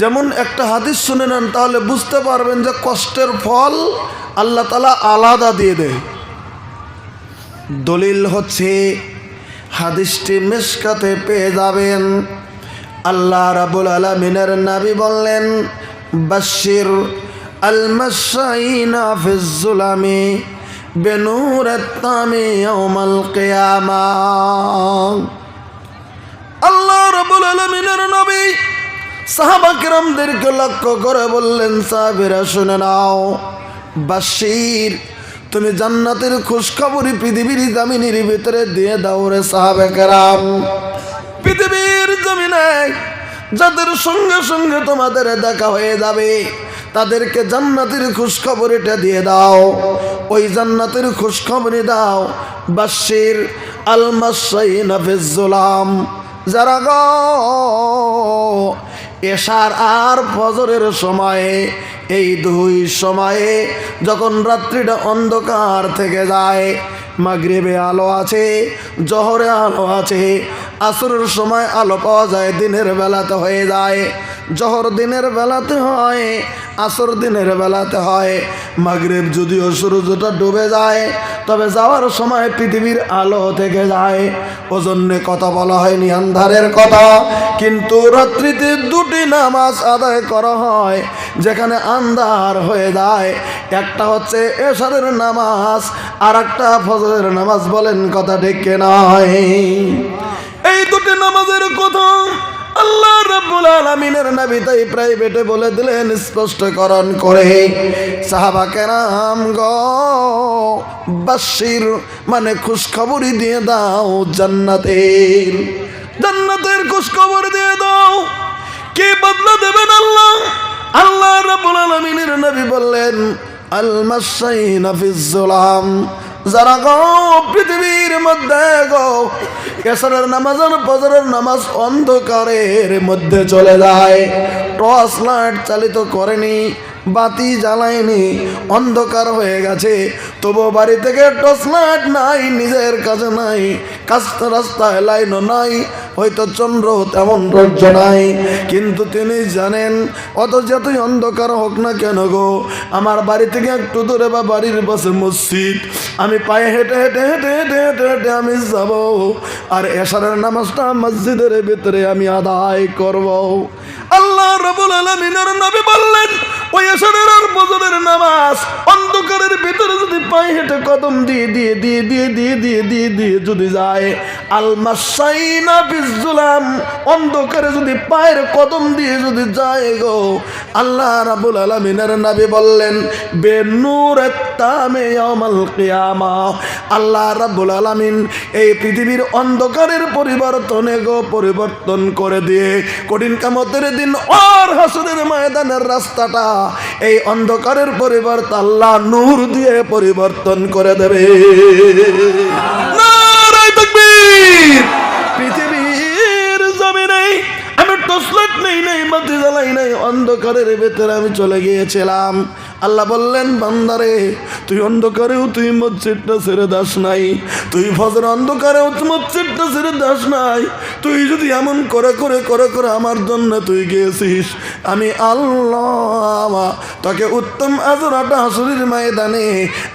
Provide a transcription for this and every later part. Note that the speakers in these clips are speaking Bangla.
যেমন একটা হাদিস শুনে নেন, তাহলে বুঝতে পারবেন যে কষ্টের ফল আল্লাহ তালা আলাদা দিয়ে দেয়। দলিল হচ্ছে, হাদিসটি মেশকাতে পেয়ে যাবেন। আল্লাহ রাবুল আলমিনের নাবি বললেন বাশির আল মাসাইনা ফিজুলামি বেনুর তামি ইয়াউমাল কিয়ামা। আল্লাহ রাবুল আলমিনের নবী সাহাবা কিরামদেরকে লক্ষ্য করে বললেন, সাহাবিরা, শুনে নাও। বাশির, তুমি জান্নাতের খুশখবরি পৃথিবীর জামিনের ভিতরে দিয়ে দাও রে সাহাবে কেরাম পৃথিবীর জমিনে যাদের সঙ্গে সঙ্গে তোমাদের দেখা হয়ে যাবে, তাদেরকে জান্নাতের খুশখবরিটা দিয়ে দাও। ওই জান্নাতের খুশখবরি দাও বাশির আল মাসাইন হাফিজুলাম যারা গো এশার আর ফজরের সময়ে, এই দুই সময়ে যখন রাত্রিটা অন্ধকার থেকে যায়, মাগরিবে আলো আছে, জহরে আলো আছে আসরের সময় আলো পাওয়া যায়, দিনের বেলাতে হয়ে যায়। জহর দিনের বেলাতে হয়, আসর দিনের বেলাতে হয়। মাগরেব যদিও সূর্যটা ডুবে যায়, তবে যাওয়ার সময় পৃথিবীর আলো থেকে যায়। ওজন্যে কথা বলা হয়নি আন্ধারের কথা, কিন্তু রাত্রিতে দুটি নামাজ আদায় করা হয়, যেখানে আন্ধার হয়ে যায়। একটা হচ্ছে এশারের নামাজ আর একটা ফজরের নামাজ, বলেন কথা ঠিক নয়? নামাজের কথা। আল্লাহ রাব্বুল আলামিনের নবী তাই প্রাইভেটে বলে দিলেন, স্পষ্টকরণ করে, সাহাবা কেরাম গো বাশির মানে খুশখবরি দিয়ে দাও জান্নাতের। জান্নাতের খুশখবর দিয়ে দাও। কি বদলা দেবেন আল্লাহ? আল্লাহ রাব্বুল আলামিনের নবী বললেন আল মাসাইনা ফিজ্জুলাম। যারা গো পৃথিবীর মধ্যে গো কেসরের নামাজ আর ফজরের নামাজ অন্ধকারের মধ্যে চলে যায়। টর্চ লাইট চালিত করেনি, বাতি জ্বালায়নি, অন্ধকার হয়ে গেছে। তবু বাড়ি থেকে টর্চ লাইট নাই, নিজের কাছে নাই, কাস্তা রাস্তায় লাইনও নাই। হয়তো চন্দ্র তেমন রজ্জ নাই। কিন্তু তিনি জানেন অত যতই অন্ধকার হোক না কেন গো, আমার বাড়ি থেকে একটু দূরে বা বাড়ির পাশে মসজিদ। আমি পায়ে হেঁটে হেঁটে হেঁটে হেঁটে হেঁটে হেঁটে আমি যাব, আর এশারের নামাজটা মসজিদের ভিতরে আমি আদায় করব। আল্লাহ রবুল আলমিনের নবী বললেন, ওই এশারের আর বজরের নামাজ অন্ধকারের ভিতরে যদি পায়ে হেঁটে কদম দিয়ে দিয়ে দিয়ে দিয়ে দিয়ে দিয়ে দিয়ে দিয়ে যদি যায় আলমাসাইনা বিজুলাম অন্ধকারে যদি পায়ের কদম দিয়ে যদি যায় গো, আল্লাহ রাবুল আলমিনের নাবি বললেন ইয়ামাল কিয়ামা। আল্লাহ রাব্বুল আলামিন এই পৃথিবীর অন্ধকারের পরিবর্তনে গো পরিবর্তন করে দিয়ে, কঠিন কামতের দিন আর হাসুরের ময়দানের রাস্তাটা, এই অন্ধকারের পরিবর্তন আল্লাহ নূর দিয়ে পরিবর্তন করে দেবে। নারায়ে টসলাট নেই, নাই মাটি জ্বালাই নাই, অন্ধকারের ভেতরে আমি চলে গিয়েছিলাম। আল্লাহ বললেন, বান্দারে, তুই অন্ধকারেও তুই মসজিদটা ছেড়ে দাস নাই। তুই ফজর অন্ধকারেও মসজিদটা ছেড়ে দাস নাই। তুই যদি এমন করে করে করে করে আমার জন্য তুই গিয়েছিস, আমি আল্লাহ, তোকে উত্তম আজরাটা হাসুরির ময়দানে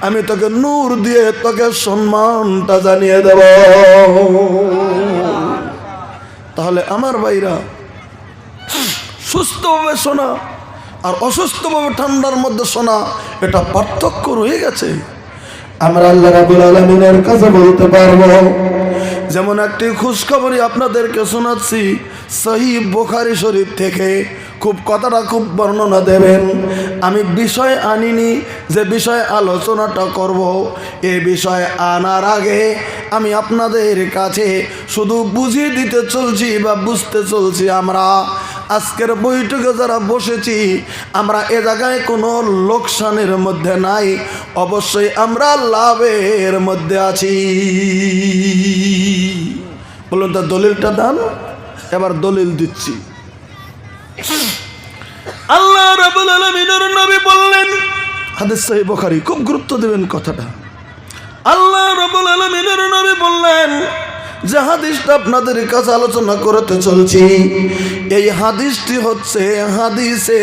আমি তোকে নূর দিয়ে তোকে সম্মানটা জানিয়ে দেব। তাহলে আমার ভাইরা সুস্থভাবে শোনা আর অসুস্থভাবে ঠান্ডার মধ্যে শোনা, এটা পার্থক্য রয়ে গেছে। আমরা আল্লাহ রাবুল আলমিনের কাছে বলতে পারব, যেমন একটি খুশখবরই আপনাদেরকে শোনাচ্ছি, সহি বোখারি শরীফ থেকে খুব কথাটা খুব বর্ণনা দেবেন, আমি বিষয় আনিনি, যে বিষয়ে আলোচনাটা করব, এ বিষয় আনার আগে আমি আপনাদের কাছে শুধু বুঝিয়ে দিতে চলছি বা বুঝতে চলছি আমরা আজকের বৈঠকে যারা বসেছি আমরা এ জায়গায় কোনো লোকসানের মধ্যে নাই। অবশ্যই আমরা লাভের মধ্যে আছি। বলুন তার দলিলটা দান। এবার দলিল দিচ্ছি। আল্লাহ রাবুল আলমিনের নবী বললেন হাদিস সাহেব বখারি খুব গুরুত্ব দেবেন কথাটা। আল্লাহ রাবুল আলমিনের নবী বললেন যে হাদিসটা আপনাদের কাছে আলোচনা করতে চলছি, এই হাদিসটি হচ্ছে হাদিসে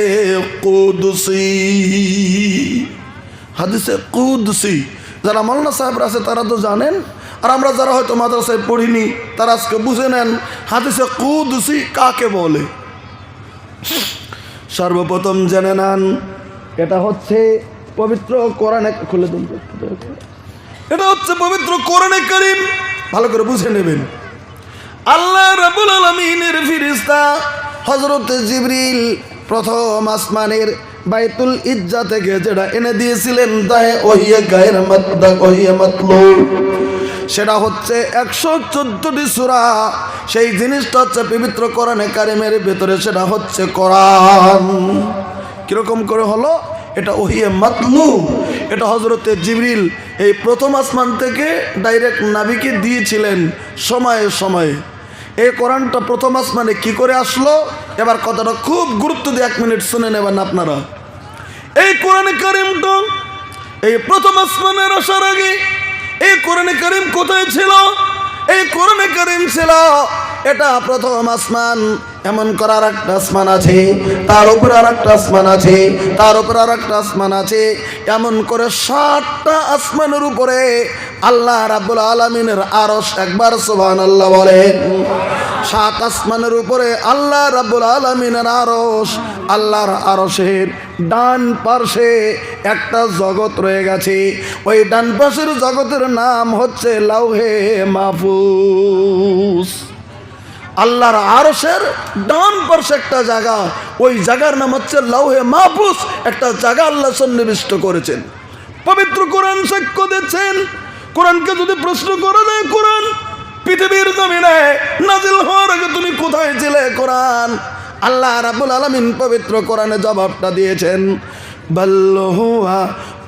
কুদসি। হাদিসে কুদসি। যারা মৌলানা সাহেব আছে, তারা তো জানেন, আর আমরা যারা হয়তো মাদ্রাসায় পড়িনি, তারা আজকে বুঝে নেন হাদিসে কুদসি কাকে বলে। সর্বপ্রথম জেনে নেন, এটা হচ্ছে পবিত্র কোরআনে, খুলে দিন। এটা হচ্ছে পবিত্র কোরআনে করিম। ভালো করে বুঝে নেবেন। আল্লাহ রাবুল আলমিনের ফিরিস্তা হজরত জিবরিল প্রথম আসমানের বাইতুল ইজ্জা থেকে যেটা এনে দিয়েছিলেন দায় ওহিয়ে গায়ের মাত্রা ওহিয়ে মাতলু সেটা হচ্ছে একশো চোদ্দটি সুরা। সেই জিনিসটা হচ্ছে পবিত্র কোরআনে কারিমের ভেতরে, সেটা হচ্ছে কোরআন। কীরকম করে হলো? এটা ওহিয়ে মাতলু এটা হজরতে জিবরিল এই প্রথম আসমান থেকে ডাইরেক্ট নাবিকে দিয়েছিলেন সময়ে সময়ে। এই কোরআনটা প্রথম আসমানে কি করে আসলো? এবার কথাটা খুব গুরুত্ব দিয়ে এক মিনিট শুনে নেবেন আপনারা। এই কোরআনে কারিমটা এই প্রথম আসমানের আসার আগে এই কোরআনে কারিম কোথায় ছিল? এই কোরআনে কারিম ছিল এটা প্রথম আসমান এমন করার একটা আসমান আছে, তার উপর আর একটা আসমান আছে, তার উপর আর একটা আসমান আছে। এমন করে ষাটটা আসমানের উপরে আল্লাহ রাব্বুল আলমিনের আরস একবার সোভান আল্লাহ বলেন। সাত আসমানের উপরে আল্লাহ রাব্বুল আলমিনের আরস আল্লাহর আরসের ডান পার্শ্বে একটা জগৎ রয়ে গেছে। ওই ডান পাশের জগতের নাম হচ্ছে লাউহে মাহফুজ। আল্লাহর আরসের ডান পার্শ্বে একটা জায়গা। ওই জায়গার নাম হচ্ছে লাউহে মাহফুজ, একটা জায়গা আল্লাহ সন্নিবিষ্ট করেছেন। পবিত্র কোরআন সাক্ষ্য দিচ্ছেন। কোরআনকে যদি প্রশ্ন করে দেয় কোরআন, পৃথিবীর জমিনে নাজিল হওয়ার আগে তুমি কোথায় ছিলে কোরআন? আল্লাহ রাবুল আলমিন পবিত্র কোরআনে জবাবটা দিয়েছেন, বল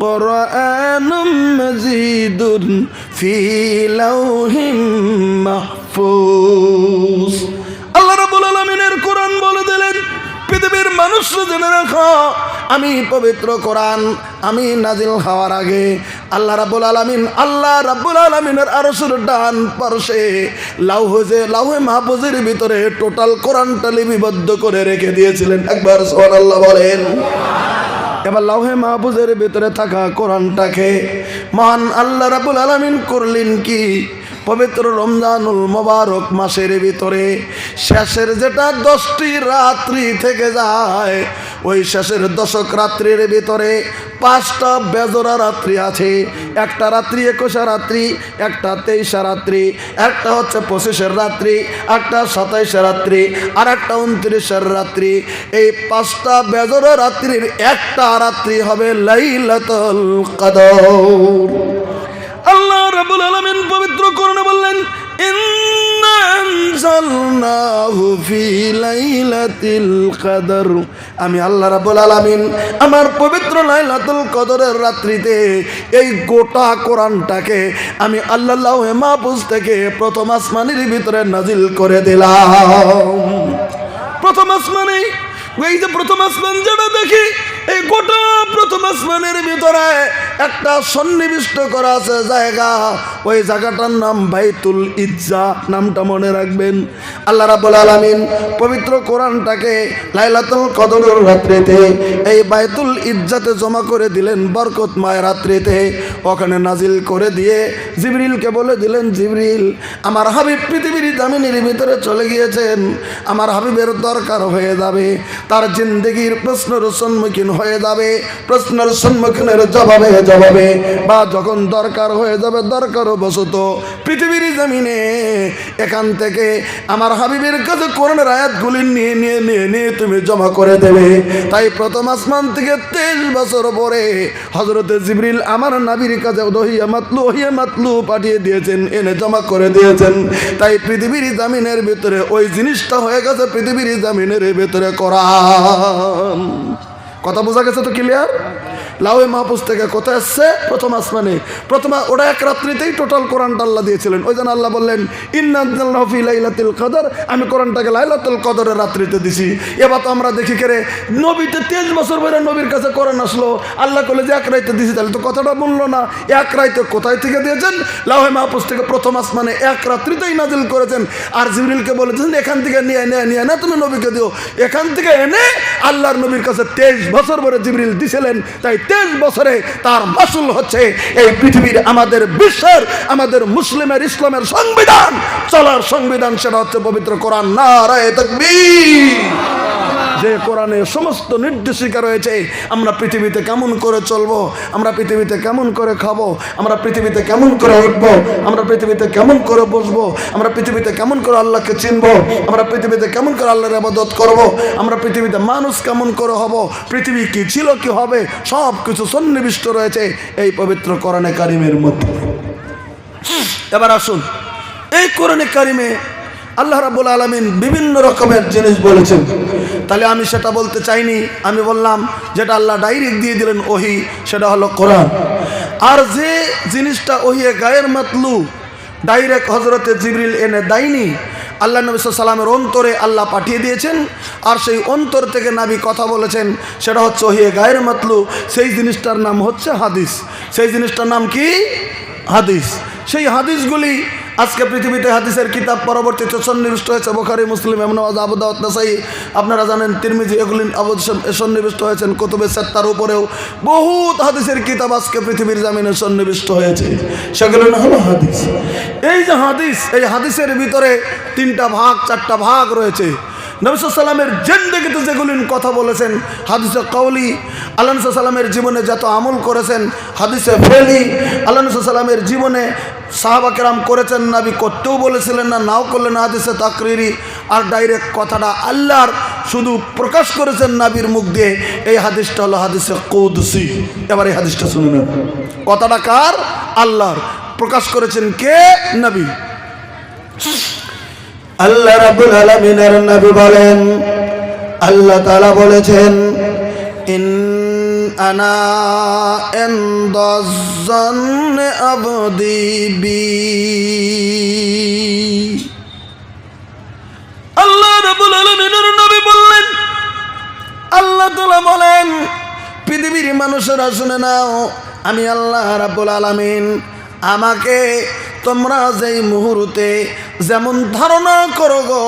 কোরআনুম মজিদুন ফি লাউহিম মাহফুজ আল্লাহ রাবুল আলমিনের কোরআন বলে দিলেন পৃথিবীর মানুষ জেনে রাখো, আমি পবিত্র কোরআন, আমি নাজিল হওয়ার আগে আল্লাহ রাবুল আলমিন, আল্লাহ রাবুল আলমিনের আরসুর ডান পার্শ্বে লাউহজে লাউহে মাহফুজের ভিতরে টোটাল কোরআনটা লিপিবদ্ধ করে রেখে দিয়েছিলেন। একবার সোহান আল্লাহ বলেন। এবার লাউহে মাহফুজের ভিতরে থাকা কোরআনটাকে মহান আল্লাহ রাবুল আলমিন করলেন কি? পবিত্র রমজানুল মোবারক মাসের ভিতরে শেষের যেটা দশটি রাত্রি থেকে যায়, ওই শেষের দশক রাত্রির ভিতরে পাঁচটা বেজরা রাত্রি আছে। একটা রাত্রি, একুশে রাত্রি, একটা তেইশে রাত্রি, একটা হচ্ছে পঁচিশের রাত্রি, একটা সাতাইশে রাত্রি, আর একটা উনত্রিশের রাত্রি। এই পাঁচটা বেজরা রাত্রির একটা রাত্রি হবে লাইলাতুল কদর। আল্লাহ রাব্বুল আলামিন পবিত্র করণে বললেন আমি আল্লাহ রাব্বুল আলামিন আমার পবিত্র লাইলাতুল কদরের রাত্রিতে এই গোটা কোরআনটাকে আমি আল্লাহ মাহফুজ থেকে প্রথম আসমানের ভিতরে নাজিল করে দিলাম। প্রথম আসমানে, এই যে প্রথম আসমান যেটা দেখি এই গোটা প্রথম আসমানের ভিতরে একটা সন্নিবিষ্ট করা আছে জায়গা। ওই জায়গাটার নাম বাইতুল ইজ্জা, নামটা মনে রাখবেন। আল্লাহ রাবুল আলমিন পবিত্র কোরআনটাকে লাইলাতুল কদরের রাত্রিতে এই বাইতুল ইজ্জাতে জমা করে দিলেন বরকতময় রাত্রিতে। ওখানে নাজিল করে দিয়ে জিবরিলকে বলে দিলেন, জিবরিল, আমার হাবিব পৃথিবীর জামিনের ভিতরে চলে গিয়েছেন। আমার হাবিবের দরকার হয়ে যাবে। তার জিন্দগির প্রশ্নের সম্মুখীন হয়ে যাবে, প্রশ্নের সম্মুখীনের জবাবে জবাবে, বা যখন দরকার হয়ে যাবে দরকার বসত, পৃথিবীর জমিনে এখান থেকে আমার হাবিবের কাছে করোনার আয়াতগুলি নিয়ে নিয়ে নিয়ে নিয়ে তুমি জমা করে দেবে। তাই প্রথম আসমান থেকে তেইশ বছর পরে হজরতে জিবরিল আমার নাবির কাছে দহিয়া মাতলু ওহিয়া মাতলু পাঠিয়ে দিয়েছেন, এনে জমা করে দিয়েছেন। তাই পৃথিবীর জামিনের ভিতরে ওই জিনিসটা হয়ে গেছে, পৃথিবীর জামিনের ভিতরে করা। কথা বোঝা গেছে তো ক্লিয়ার লাউয়ে মাহফুজ থেকে কোথায় আসছে, প্রথম আসমানে। প্রথম ওটা এক রাত্রিতেই টোটাল কোরআনটা আল্লাহ দিয়েছিলেন। ওই জন্য আল্লাহ বললেন ইন্নাফি লাইলাতুল কদর। আমি কোরআনটাকে লাইলাতুল কদরের রাত্রিতে দিছি। এবার তো আমরা দেখি করে, নবীতে তেইশ বছর ধরে নবীর কাছে কোরআন আসলো। আল্লাহ করলে যে, এক রাইতে দিছি। তাহলে তো কথাটা বলল না। এক রাইতে কোথায় থেকে দিয়েছেন? লাউহে মাহফুজ থেকে প্রথম আসমানে এক রাত্রিতেই নাজিল করেছেন। আর জিবরিলকে বলেছেন, এখান থেকে নিয়ে নিয়ে নিয়ে না তুমি নবীকে দিও। এখান থেকে এনে আল্লাহর নবীর কাছে তেইশ বছর পরে জিবরিল দিছিলেন, তাই তেইশ বছরে তার মাসুল হচ্ছে এই পৃথিবীর আমাদের বিশ্বের, আমাদের মুসলিমের ইসলামের সংবিধান। চলার সংবিধান সেটা হচ্ছে পবিত্র কোরআন। না রায় যে কোরআনে সমস্ত নির্দেশিকা রয়েছে, আমরা পৃথিবীতে কেমন করে চলবো, আমরা পৃথিবীতে কেমন করে খাব, আমরা পৃথিবীতে কেমন করে উঠবো, আমরা পৃথিবীতে কেমন করে বসবো, আমরা পৃথিবীতে কেমন করে আল্লাহকে চিনবো, আমরা পৃথিবীতে কেমন করে আল্লাহর আবাদত করব। আমরা পৃথিবীতে মানুষ কেমন করে হব, পৃথিবী কি ছিল, কি হবে সব কিছু সন্নিবিষ্ট রয়েছে এই পবিত্র কোরআনে কারিমের মধ্যে এবার আসুন, এই কোরআনে কারিমে আল্লাহ রাবুল আলমিন বিভিন্ন রকমের জিনিস বলেছেন। তাহলে আমি সেটা বলতে চাইনি, আমি বললাম যেটা আল্লাহ ডাইরেক্ট দিয়ে দিলেন ওহি, সেটা হলো কোরআন। আর যে জিনিসটা ওহিয়ে গায়ের মাতলু ডাইরেক্ট হজরতে জিবরিল এনে দেয়নি, আল্লাহ নবী অন্তরে আল্লাহ পাঠিয়ে দিয়েছেন, আর সেই অন্তর থেকে নাবি কথা বলেছেন, সেটা হচ্ছে ওহিয়ে গায়ের মাতলু, সেই জিনিসটার নাম হচ্ছে হাদিস। সেই জিনিসটার নাম কি? হাদিস। সেই হাদিসগুলি আজকে পৃথিবীতে হাদিসের কিতাব পরবর্তীতে সন্নিবিষ্ট হয়েছে, বোখারি, মুসলিম এমন আবুদাউদ নাসাই। আপনারা জানেন, তিরমিজি এগুলি সন্নিবিষ্ট হয়েছেন, কুতুবে সেত্তার উপরেও বহুত হাদিসের কিতাব আজকে পৃথিবীর জামিনে সন্নিবিষ্ট হয়েছে। সেগুলো হলো হাদিস। এই যে হাদিস, এই হাদিসের ভিতরে তিনটা ভাগ, চারটা ভাগ রয়েছে। নবিসাল্লামের জেন্দেগিতে যেগুলি কথা বলেছেন হাদিসে কৌলি আল্লাহ সাল্লামের জীবনে যত আমল করেছেন হাদিসে ফেলি, আল্লাহ সাল্লামের জীবনে সাহাবাকেরাম করেছেন, নাবি করতেও বলেছিলেন না, নাও করলেন না, হাদিসে তাকরিরি। আর ডাইরেক্ট কথাটা আল্লাহর শুধু প্রকাশ করেছেন নাবির মুখ দিয়ে, এই হাদিসটা হলো হাদিসে কৌদসি। এবার এই হাদিসটা শুনে নেন কথাটা কার? আল্লাহর। প্রকাশ করেছেন কে? নবী। আল্লাহ রাব্বুল আলামিনের নবী বলেন, আল্লাহ তাআলা বলেছেন আল্লাহ বলেন পৃথিবীর মানুষেরা শুনে নাও আমি আল্লাহ রাব্বুল আলামিন আমাকে তোমরা যেই মুহূর্তে যেমন ধারণা করো গো,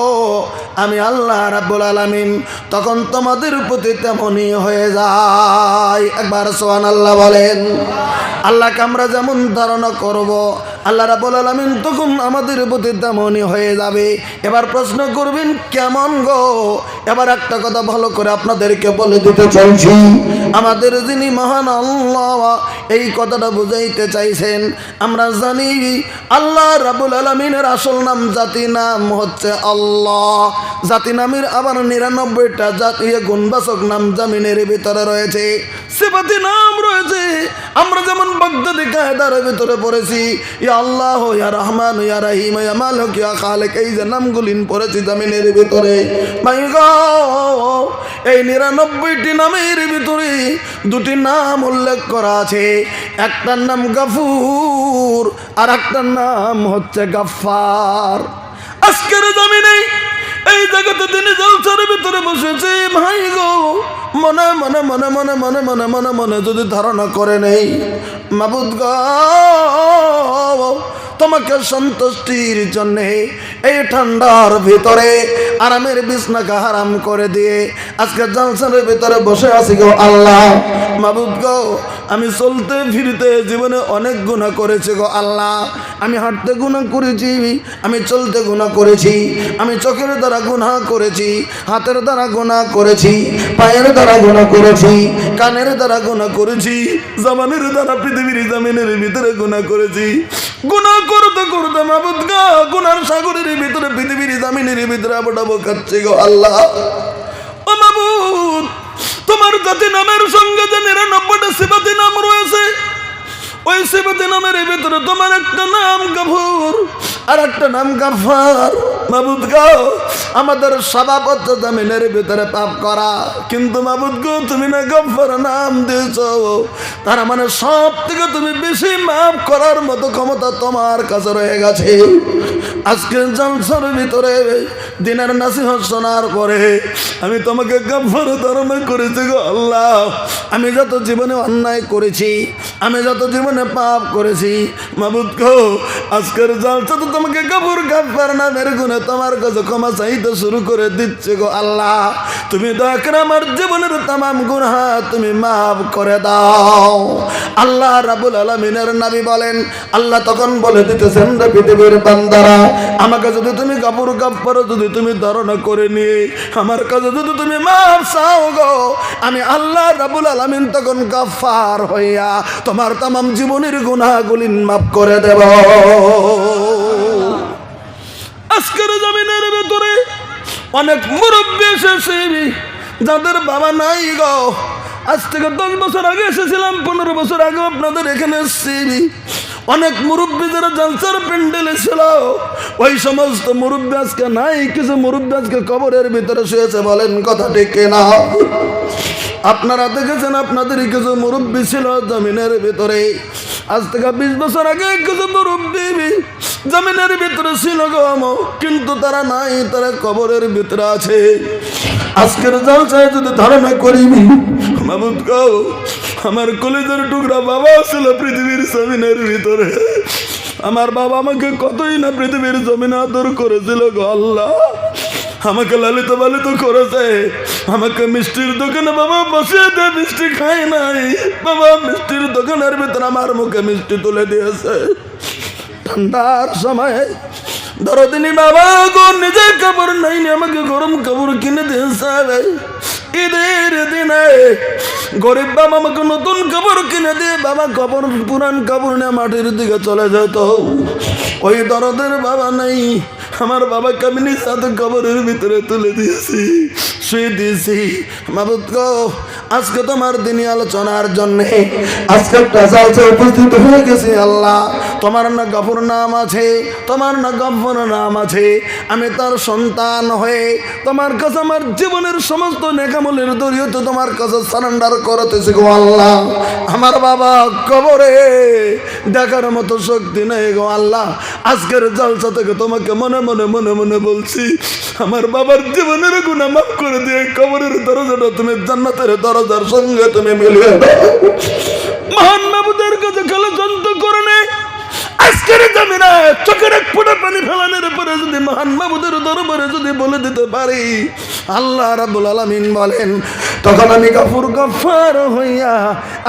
আমি আল্লাহ রাব্বুল আলামিন, তখন তোমাদের প্রতি তেমনই হয়ে যায়। একবার সোহান আল্লাহ বলেন, আল্লাহকে আমরা যেমন ধারণা করব আল্লাহ রাব্বুল আলামিন তখন আমাদের প্রতি তেমনই হয়ে যাবে। এবার প্রশ্ন করবেন, কেমন গো? এবার একটা কথা ভালো করে আপনাদেরকে বলে দিতে চাইছি আমাদের যিনি মহান আল্লাহ এই কথাটা বুঝাইতে চাইছেন। আমরা জানি আল্লাহ রাবুল আলমিনের আসল নাম, জাতি নাম হচ্ছে আল্লাহ। জাতি নামের আবার নিরানব্বইটা জাতীয় গুণবাচক নাম জামিনের ভিতরে রয়েছে। সেবাতি নাম রয়েছে। আমরা যেমন বগদাদি কায়দার ভিতরে পড়েছি, ইয়া আল্লাহ, ইয়া রহমান, ইয়া রাহিম, ইয়া মালিক, ইয়া খালেক, এই যে নামগুলি পড়েছি জামিনের ভিতরে। এই নিরানব্বইটি নামের ভিতরে দুটি নাম উল্লেখ করা আছে। একটার নাম গাফুর আর একটার নাম হচ্ছে গাফার আজকের জমিনে এই জগতে তিনি জলসার ভিতরে বসেছে, ভাই গো। মনে মনে মনে মনে মনে মনে মনে মনে যদি ধারণা করে নেই, মাবুদ গো, তোমাকে সন্তুষ্টির জন্যে এই ঠান্ডার ভিতরে আরামের বিছনাকে হারাম করে দিয়ে আজকে জলসার ভিতরে বসে আছি গো আল্লাহ। মাবুদ গো আমি চলতে ফিরতে জীবনে অনেক গুণা করেছি গো আল্লাহ। আমি হাঁটতে গুণা করেছি, আমি চলতে গুণা করেছি, আমি চোখের দ্বারা গুণা করেছি, হাতের দ্বারা গুণা করেছি, পায়ের দ্বারা গুণা করেছি, কানের দ্বারা গুণা করেছি জমানের দ্বারা পৃথিবীর জামিনের ভিতরে গুণা করেছি। গুণা করতে করতে মাবুদ গা গুনার সাগরের ভিতরে, পৃথিবীর জামিনের ভিতরে আবটাবো খাচ্ছে গো আল্লাহ। ও মাবুদ তোমার জাতি নামের সঙ্গে যে নিরানব্বইটা সিবাতি নাম রয়েছে, ওই সিবাতি নামের ভিতরে তোমার একটা নাম গাভুর আর একটা নাম গাফার মাবুদ গো, আমাদের স্বভাবত জামিনের ভিতরে পাপ করা। কিন্তু মাবুদ গো, তুমি না গফর নাম দিয়েছ। তার মানে সব থেকে তুমি বেশি মাফ করার মতো ক্ষমতা তোমার কাছে রয়ে গেছে। আজকে জলসার ভিতরে দিনের নাসিহত শোনার পরে আমি তোমাকে গফর ধারণা করেছি গো আল্লাহ। আমি যত জীবনে অন্যায় করেছি, আমি যত জীবনে পাপ করেছি, মাবুদ গো, আজকের জলসা তো তোমাকে গফর গাফার নামের গুণে তোমার কাছে ক্ষমা চাইতে শুরু করে দিচ্ছে গো আল্লাহ। তুমি দয়া করে আমার জীবনের তামাম গুনহা তুমি মাফ করে দাও। আল্লাহ রাবুল আলমিনের নাবি বলেন, আল্লাহ তখন বলে দিতেছেন পৃথিবীর বান্দারা আমাকে যদি তুমি কাপড় কাপড় যদি তুমি ধারণা করে নিয়ে আমার কাছে যদি তুমি মাফ চাও গো, আমি আল্লাহ রাবুল আলমিন তখন গাফার হইয়া তোমার তামাম জীবনের গুনাহগুলি মাফ করে দেব। আজকের জমিনের ভেতরে অনেক মুরব্বী এসেছে, যাদের বাবা নাই গো। আজ থেকে দশ বছর আগে এসেছিলাম, পনেরো বছর আগে আপনাদের এখানে এসেছি। অনেক মুরব্বী যারা জালসার প্যান্ডেলে ছিল। ওই সমস্ত মুরব্বী আজকে নাই কিছু মুরব্বী আজকে কবরের ভিতরে শুয়েছে বলেন কথা ঠিক না আপনারা দেখেছেন আপনাদের কিছু মুরব্বী ছিল জমিনের ভিতরে। আজ থেকে বিশ বছর আগে কিছু মুরব্বী জমিনের ভিতরে ছিল গো আমো, কিন্তু তারা নাই তারা কবরের ভিতরে আছে। আজকের জলসায় যদি ধারণা করিবি মামুদ আমার কলেজের টুকরা বাবা ছিল পৃথিবীর জমিনের ভিতরে। আমার বাবা আমাকে কতই না পৃথিবীর জমিন আদর করেছিল গো আল্লাহ। আমাকে লালিত পালিত করেছে। আমাকে মিষ্টির দোকানে বাবা বসে দিয়ে মিষ্টি খাই নাই। বাবা মিষ্টির দোকানের ভিতরে আমার মুখে মিষ্টি তুলে দিয়েছে। ঠান্ডার সময় ধরো তিনি বাবা গো নিজে কাপড় নাইনি, আমাকে গরম কাপড় কিনে দিয়েছে। ঈদের দিনে গরিব বাবা আমাকে নতুন কাপড় কিনে দিয়ে বাবা কাপড় পুরান কাপড় নিয়ে মাটির দিকে চলে যেত। ওই দরদের বাবা নাই, আমার বাবাকে আমি নিজ হাতে কবরের ভিতরে তুলে দিয়েছি, শুয়ে দিয়েছি। মাবুদ আজকে তোমার দিনই আলোচনার জন্যে আজকে একটা উপস্থিত হয়ে গেছি, আল্লাহ। তোমার না গফর নাম আছে, তোমার না গফর নাম আছে। আমি তার সন্তান হয়ে তোমার কাছে আমার জীবনের সমস্ত নেকামলের দরিয়তে তোমার কাছে সারেন্ডার করতেছি গো আল্লাহ। আমার বাবা কবরে দেখার মতো শক্তি নেই গো আল্লাহ। আজকের জলসা থেকে তোমাকে মনে মনে মনে মনে বলছি, আমার বাবার জীবনের গুণা মাফ করে দিয়ে কবরের দরজাটা তুমি জান্নাতের দরজার সঙ্গে তুমি মিলিয়ে দাও। মহান বাবুদের কাছে খেলে যন্ত্র আজকের জমিনা, চোখের এক ফোটা পানি ফেলানোর পরে যদি মহান মাবুদের দরবারে যদি বলে দিতে পারি, আল্লাহ রাবুল আলমিন বলেন, তখন আমি গাফুর গফার হইয়া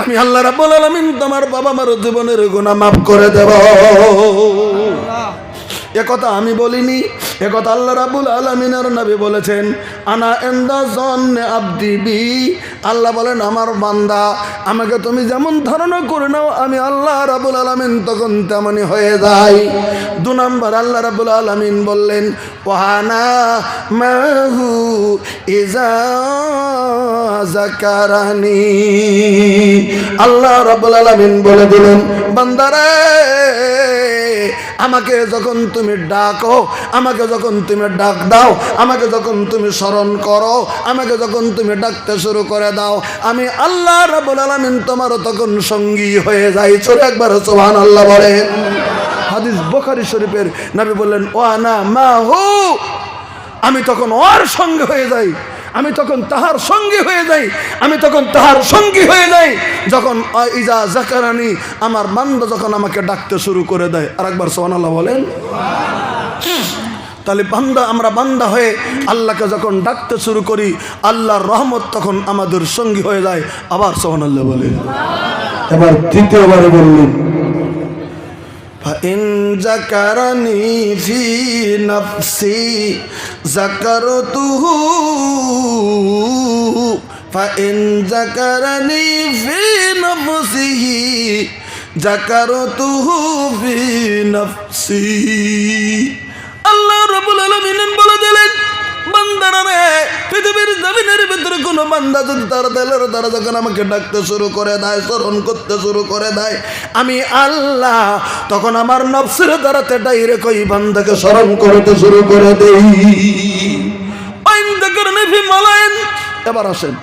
আমি আল্লাহ রাবুল আলমিন তোমার বাবা মার জীবনের গুণা মাফ করে দেব। একথা আমি বলিনি। একথা আল্লাহ রাবুল আলমিনের নবী বলেছেন, আনা এন্দা জন আব্দি বি। আল্লাহ বলেন, আমার বান্দা, আমাকে তুমি যেমন ধারণা করে নাও, আমি আল্লাহ রাবুল আলমিন তখন তেমনই হয়ে যাই। দু নম্বর, আল্লাহ রাবুল আলমিন বললেন ওহানা মাহু ইজা জাকারানি। আল্লাহ রাবুল আলমিন বলে দিলেন, বান্দারে আমাকে যখন তুমি ডাকো, আমাকে যখন তুমি ডাক দাও, আমাকে যখন তুমি স্মরণ করো, আমাকে যখন তুমি ডাকতে শুরু করে দাও, আমি আল্লাহ রাবুল আলমিন তোমারও তখন সঙ্গী হয়ে যাই। চলে একবার সোহান আল্লাহ বলেন। হাদিস বোখারি শরীফের নাবি বললেন ও আনা মা হু? আমি তখন ওর সঙ্গে হয়ে যাই। আমি তখন তাহার সঙ্গী হয়ে যাই, আমি তখন তাহার সঙ্গী হয়ে যাই, যখন ইজা জাকারানি আমার বান্দা যখন আমাকে ডাকতে শুরু করে দেয় আর একবার সোহান আল্লাহ বলেন। তাহলে বান্দা, আমরা বান্দা হয়ে আল্লাহকে যখন ডাকতে শুরু করি, আল্লাহর রহমত তখন আমাদের সঙ্গী হয়ে যায়, আবার সোহানাল্লাহ বলেন। এবার তৃতীয়বারে বললেন فإن ذكرني في نفسي ذكرته فإن ذكرني في نفسه ذكرته في نفسي আল্লাহ রাব্বুল আলামিন বলে দিলেন বান্দা বান্দারা পৃথিবীর জমিনের ভিতরে কোনো বান্দা যদি তার দিলের দ্বারা যখন আমাকে ডাকতে শুরু করে দেয়, স্মরণ করতে শুরু করে দেয়, আমি আল্লাহ তখন আমার নফসের দ্বারাতে ডাইরেক্ট ওই বান্দাকে স্মরণ করতে শুরু করে দেই। এবার আসেন,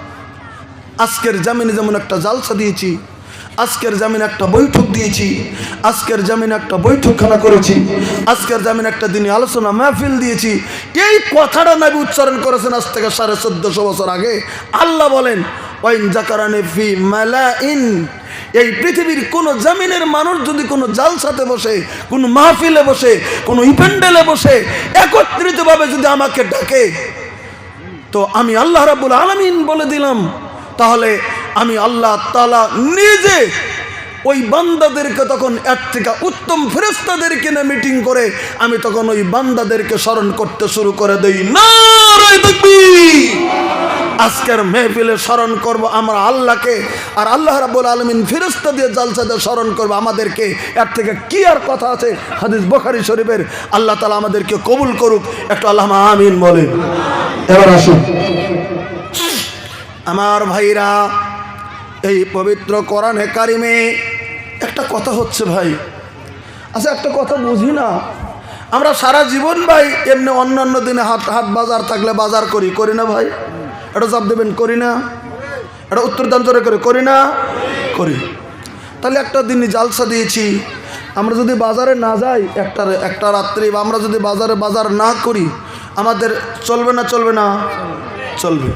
আজকের জামিনে যেমন একটা জালসা দিয়েছি আজকের জামিন একটা বৈঠক দিয়েছি, আজকের জামিন একটা বৈঠকখানা করেছি, আজকের জামিন একটা দিনে আলোচনা মাহফিল দিয়েছি। এই কথাটা নাবি উচ্চারণ করেছেন আজ থেকে সাড়ে চোদ্দশো বছর আগে। আল্লাহ বলেন, ওয়াইন জাকারানে ফি মালা ইন এই পৃথিবীর কোনো জামিনের মানুষ যদি কোনো জালসাতে বসে, কোনো মাহফিলে বসে, কোনো ইভেন্ডেলে বসে, একত্রিতভাবে যদি আমাকে ডাকে, তো আমি আল্লাহ রাবুল আলমিন বলে দিলাম তাহলে আমি আল্লাহ তালা নিজে ওই বান্দাদেরকে তখন এর থেকে উত্তম ফেরেস্তাদেরকে নিয়ে মিটিং করে আমি তখন ওই বান্দাদেরকে স্মরণ করতে শুরু করে দেই। তাকবীর! আজকের মেহফিলে স্মরণ করব আমরা আল্লাহকে আর আল্লাহ রাবুল আলমিন ফেরস্তা দিয়ে জালসাতে স্মরণ করব আমাদেরকে। এর থেকে কি আর কথা আছে? হাদিস বখারি শরীফের। আল্লাহ তালা আমাদেরকে কবুল করুক। একটু আল্লাহ আমিন বলে এবার আসুন। আমার ভাইরা, এই পবিত্র কোরআনে কারিমে একটা কথা হচ্ছে ভাই। আচ্ছা একটা কথা বুঝি না। আমরা সারা জীবন ভাই এমনি অন্য অন্য দিনে হাট হাট বাজার থাকলে বাজার করি করি না ভাই? এটা জব দেবেন, করি না? এটা উত্তরদান্তরে করে, করি না? করি। তাহলে একটা দিন জালসা দিয়েছি। আমরা যদি বাজারে না যাই, একটা একটা রাত্রি, বা আমরা যদি বাজারে বাজার না করি, আমাদের চলবে না চলবে না? চলবে।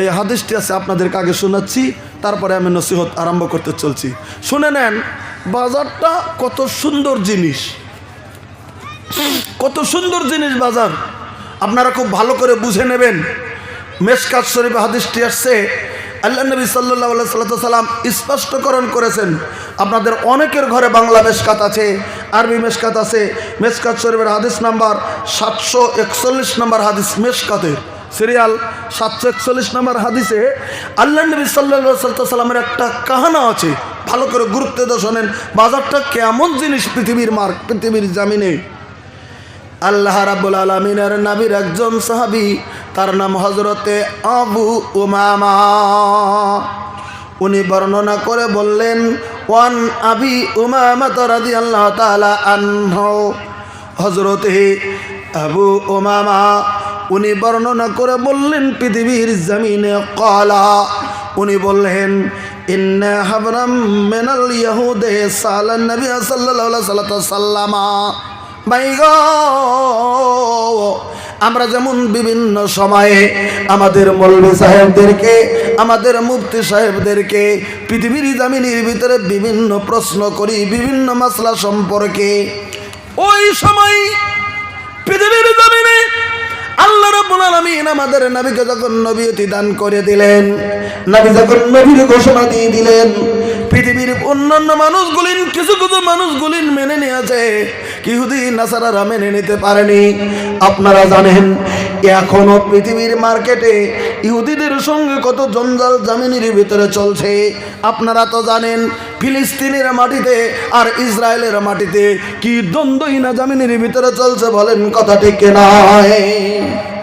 এই হাদিসটি আছে, আপনাদেরকে আগে শোনাচ্ছি, তারপরে আমি নসিহত আরম্ভ করতে চলছি। শুনে নেন, বাজারটা কত সুন্দর জিনিস। কত সুন্দর জিনিস বাজার। আপনারা খুব ভালো করে বুঝে নেবেন। মেসকাত শরীফ হাদিসটি আসছে, আল্লাহ নবী সাল্লাহ সাল্লাম স্পষ্টকরণ করেছেন। আপনাদের অনেকের ঘরে বাংলা মেসকাত আছে, আরবি মেসকাত আছে। মেসকাত শরীফের হাদিস নাম্বার সাতশো একচল্লিশ নম্বর হাদিস মেসকাতের সিরিয়াল সাতশো একচল্লিশ নম্বর হাদিসে আল্লাহ নবী সাল্লা সাল্লামের একটা কাহানা আছে। ভালো করে গুরুত্ব শোনেন। বাজারটা কেমন জিনিস পৃথিবীর মার্ক, পৃথিবীর জামিনে? আল্লাহ রাব্বুল আলমিনের নাবির একজন সাহাবি, তার নাম হজরতে আবু উমামা। উনি বর্ণনা করে বললেন, ওয়ান আবি উমামা রাদি আল্লাহ তালা আনহ। হজরতে আবু উমামা উনি বর্ণনা করে বললেন, পৃথিবীর জমিনে কলা। উনি বললেন, ইন্না আমরা যেমন বিভিন্ন সময়ে আমাদের মৌলভী সাহেবদেরকে, আমাদের মুফতি সাহেবদেরকে পৃথিবীর জামিনের ভিতরে বিভিন্ন প্রশ্ন করি, বিভিন্ন মশলা সম্পর্কে, ওই সময় পৃথিবীর আল্লাহ রাব্বুল আলামিন আমাদের নবীকে যখন নবীয়তি দান করে দিলেন, নবী যখন নবীর ঘোষণা দিয়ে দিলেন, পৃথিবীর অন্যান্য মানুষগুলিন কিছু কিছু মানুষগুলিন মেনে নিয়েছে ইহুদি নাসারারা মেনে নিতে পারেনি। আপনারা জানেন এখনও পৃথিবীর মার্কেটে ইহুদিদের সঙ্গে কত জঞ্জাল জামিনের ভিতরে চলছে? আপনারা তো জানেন, ফিলিস্তিনের মাটিতে আর ইসরায়েলের মাটিতে কি দ্বন্দ্বহীনা জামিনের ভিতরে চলছে বলেন কথা ঠিক নয়